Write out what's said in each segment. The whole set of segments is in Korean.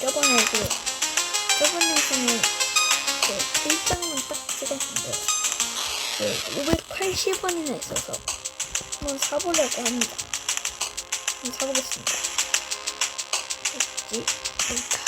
저번에 그 저번 영상에 그 1장만 딱 찍었는데 그 580원이나 있어서 한번 사보려고 합니다. 한번 사보겠습니다. 어디 여기다.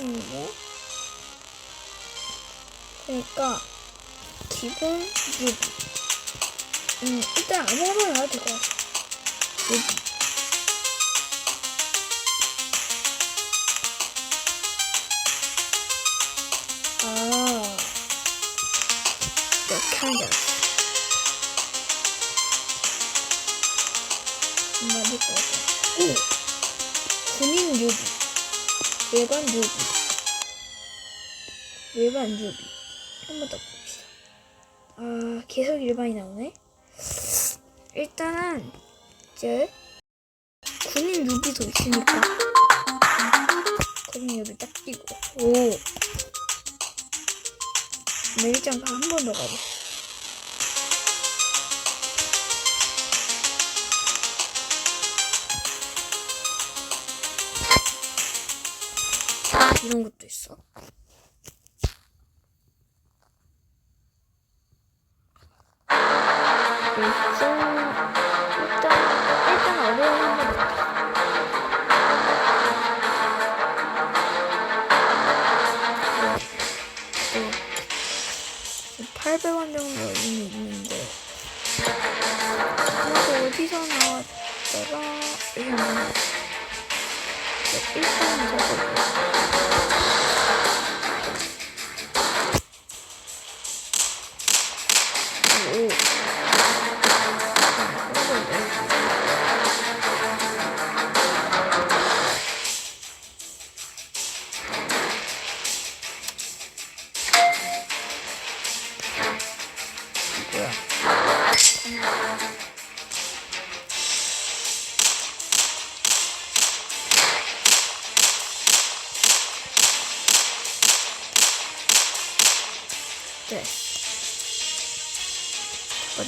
이게 그러니까 기본 유비. 음 일단 아무거나 나와도 될것. 유비. 외관 유비. 일반 유비. 한 번 더 봅시다. 아, 계속 일반이 나오네? 일단은, 이제, 군인 유비도 있으니까. 군인 유비 딱 끼고. 오. 매일장 한번 더 가봐. 이런 것도 있어. 일단 일단 어려운. 네. 800원 정도 있는데 이거 어디서 나왔더라? 여기 뭐냐? 정도.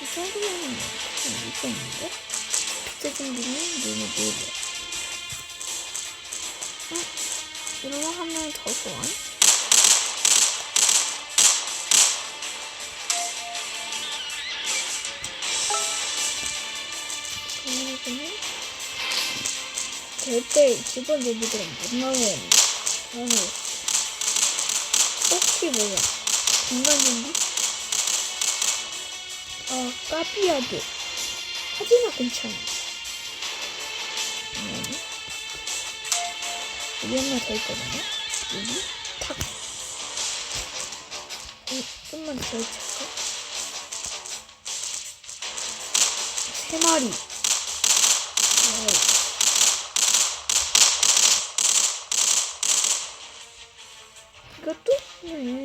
이 정도면 좀 있겠는데? 그때 준비는 눈이 보이네. 응? 이걸로 하면 더 좋아? 절대 기본 예비들은 못 나오는 나는 혹시 몰라. 중간 준비? 어 까비하게. 하지만 괜찮아 음. 여기 하나 더 있거든요 여기? 탁. 음, 좀만 더 해줄까? 세 마리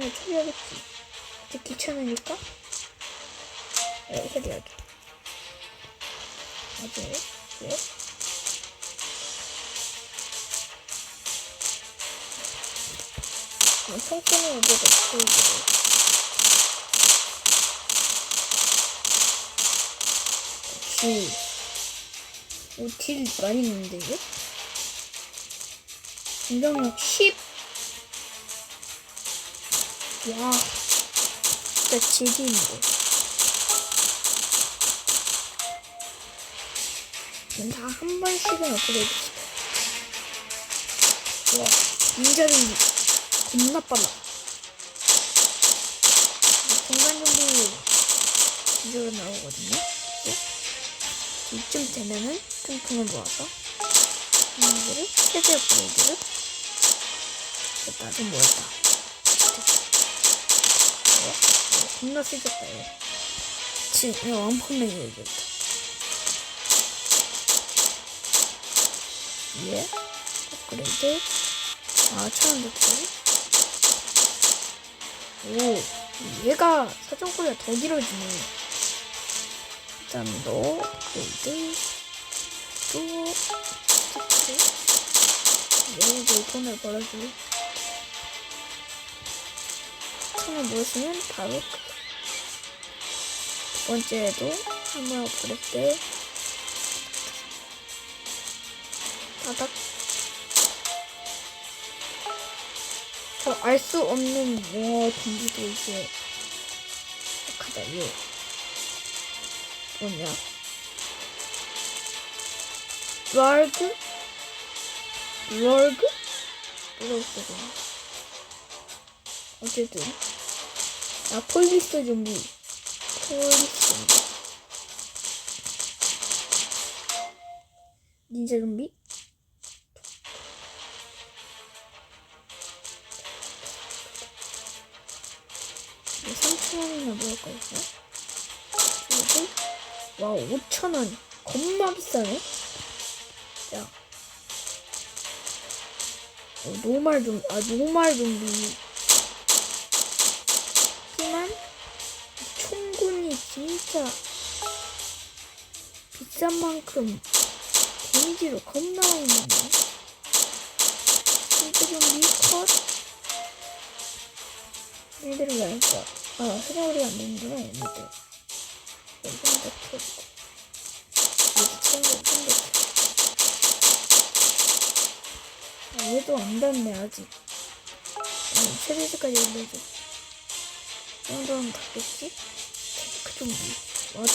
얘네 처리하겠지. 이제 귀찮으니까 네, 처리하게. 맞아요. 왜? 그럼 통째는 여기다 보이기로. 역시 오, 딜 많이 있는데, 이거? 공격력 10. 와, 진짜 질인데. 다한 번씩은 업그레이드 시켜. 와, 인자는 겁나 빨라. 공간 정비 이쪽으로 나오거든요. 네? 이쯤 되면은 퉁퉁을 모아서 이거를 최대 업그레이드를 됐다 좀 모였다 겁나 세졌다 이거. 진 이거 왕펀맨이 이제부터 예? 업그레이드? 아 천원 됐고 오 얘가 사정거리가 더 길어지네. 짠도 그레이드. 또 스티커 여기도 돈을 벌어주고 천을 모으시면 바로 그두 번째에도 한번 부를 때 바닥 저알수 없는 영어 공부도 이제 시작하다 얘 뭐냐? 럴그? 뭐라고 써야 어쨌든. 아 폴리스 좀비 폴리스 닌자 좀비? 뭐 3,000원이나 먹을까 있어? 그리고 와 5,000원. 겁나 비싸네? 자 어, 노말 좀, 아, 노말 좀비. 하지만, 총군이 진짜 비싼 만큼 데미지로 겁나 나네. 실제 좀비 컷. 얘들을 왜 할까? 아, 회사오리 안 되는구나, 얘네들. 일단 더 켜고. 여기 친구, 친구. 아, 얘도 안 닿네 아직 아니 최대치까지 올려줘 이 정도면 닿겠지? 그 정도 와이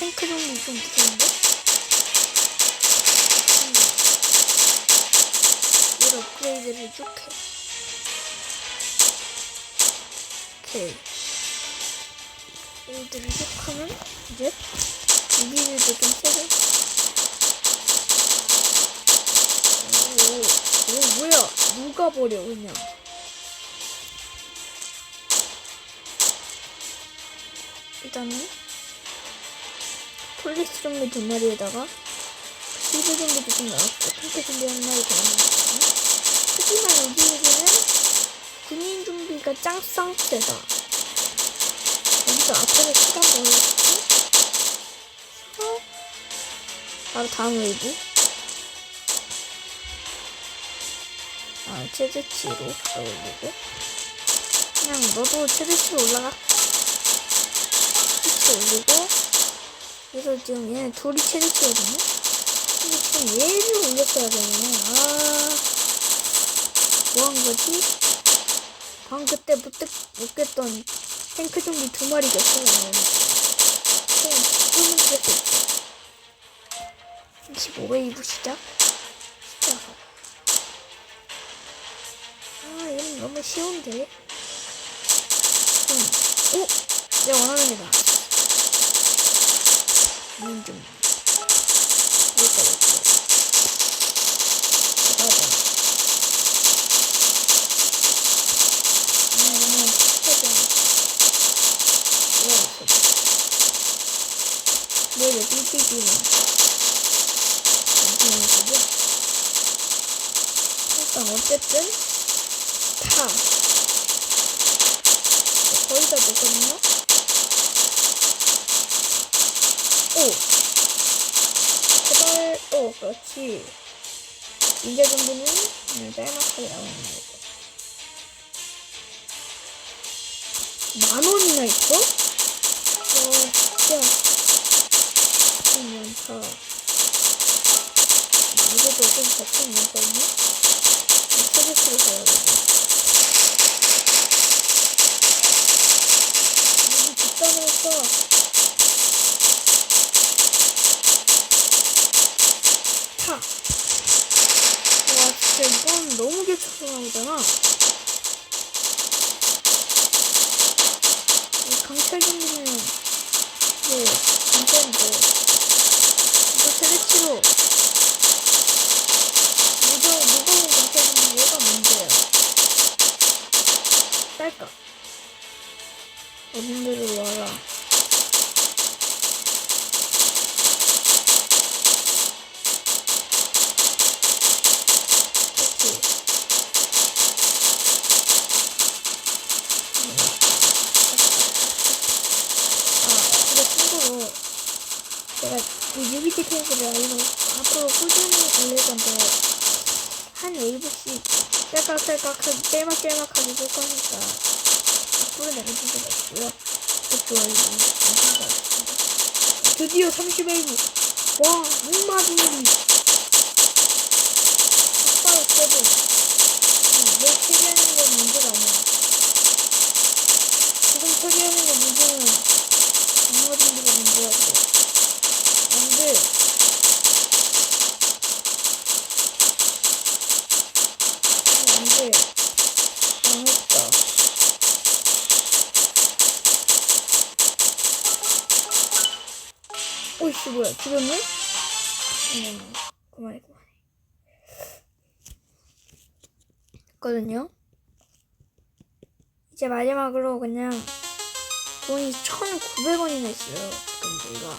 탱크 정도 좀 무서운데? 얘를 업그레이드를 쭉 해. 오케이. 얘들을 쭉 하면 이제 무기들도 좀 세게. 녹아버려 그냥. 일단은 폴리스 좀비 두 마리에다가 시드 좀비도 좀 나왔고 핑크 좀비 한 마리 더 나왔거든요. 하지만 여기에는 군인 좀비가 짱짱 세다. 여기서 앞에서 시간 벌렸고 어? 바로 다음 웨이브 아 최대치로 바로 올리고 그냥 너도 최대치로 올라가 최대치 올리고 그래서 지금 얘는 둘이 최대치거든요 근데 지금 얘를 올렸어야 되네 아 뭐한 거지? 방 그때 못, 못 깼던 탱크 좀비 두 마리가 있어요. 그냥 있어. 25웨이브 시작? 시작. 너무 쉬운데? 음. 오! 내가 원하는 애다. 음, 좀. 여기까지 올게요. 잠깐만. 음, 해줘. 뭐야 삐삐삐는 잠시만요 일단 어쨌든 타 거의 다 됐거든요 오 제발 오 그렇지 이제 정도는 짤막하게 나오는 거만 원이나 있어? 어, 진짜. 좀 많다. 이래도 좀 버튼 많거든요? 서비스를 가야 되고. 써. 타. 와, 진짜 이건 너무 개초서 나오잖아. 강철 정도는 네, 괜찮은데 이거 세대치로 무거운 무거운 강철 정도 얘가 문제야. 딸까? 어른들이 알고 앞으로 꾸준히 올릴 건데 한 웨이브씩 짤깍짤깍하게 짤막짤막하게 볼 거니까 앞으로 있고요. 그것도 알고 있습니다. 드디어 30웨이브 와 둥리 아빠의 세븐 내 처리하는 건 문제가 아니야 지금 처리하는 건 문제는 악마 둥리가 문제야 돼 안돼 오이씨 뭐야? 죽였네? 음, 그만해 그만해. 했거든요? 이제 마지막으로 그냥 돈이 1,900원이나 있어요 지금 저희가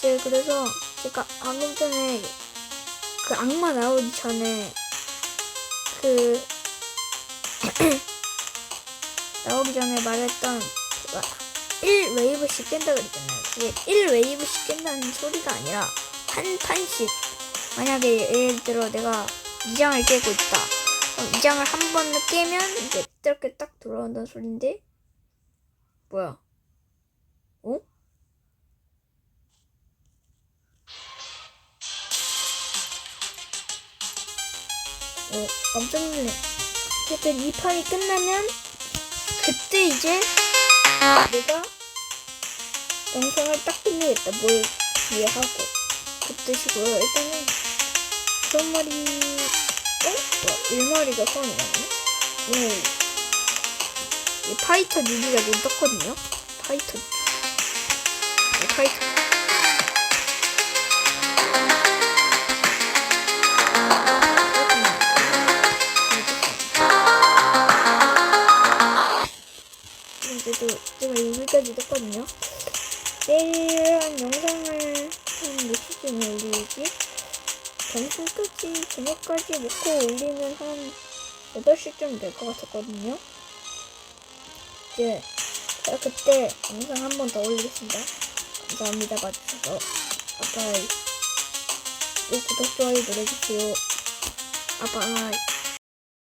제가 그래서 제가 방금 전에 그 악마 나오기 전에 그 나오기 전에 말했던 그가 1웨이브씩 깬다 그랬잖아요. 그게 1웨이브씩 깬다는 소리가 아니라 한 판씩 만약에 예를 들어 내가 2장을 깨고 있다. 그럼 2장을 한 번 깨면 이제 이렇게 딱 돌아온다는 소리인데 뭐야? 어? 어, 깜짝 놀래. 어쨌든 이 판이 끝나면 그때 이제 내가 영상을 딱 끝내겠다. 뭘 뒤에 하고. 그 뜻이고요. 일단은 그런 말이 어? 뭐야, 일마리가 처음이 나네? 이 파이터 뉴비가 좀 떴거든요. 파이터 네, 파이터 여기까지 떴거든요. 내일 한 영상을 한몇 시쯤에 올리지? 점심까지, 저녁까지 먹고 올리면 한 8시쯤 될 것 같았거든요. 이제 제가 그때 영상 한 번 더 올리겠습니다. 감사합니다. 봐주셔서. 아빠이. 또 구독, 좋아요 눌러주세요. 아빠이.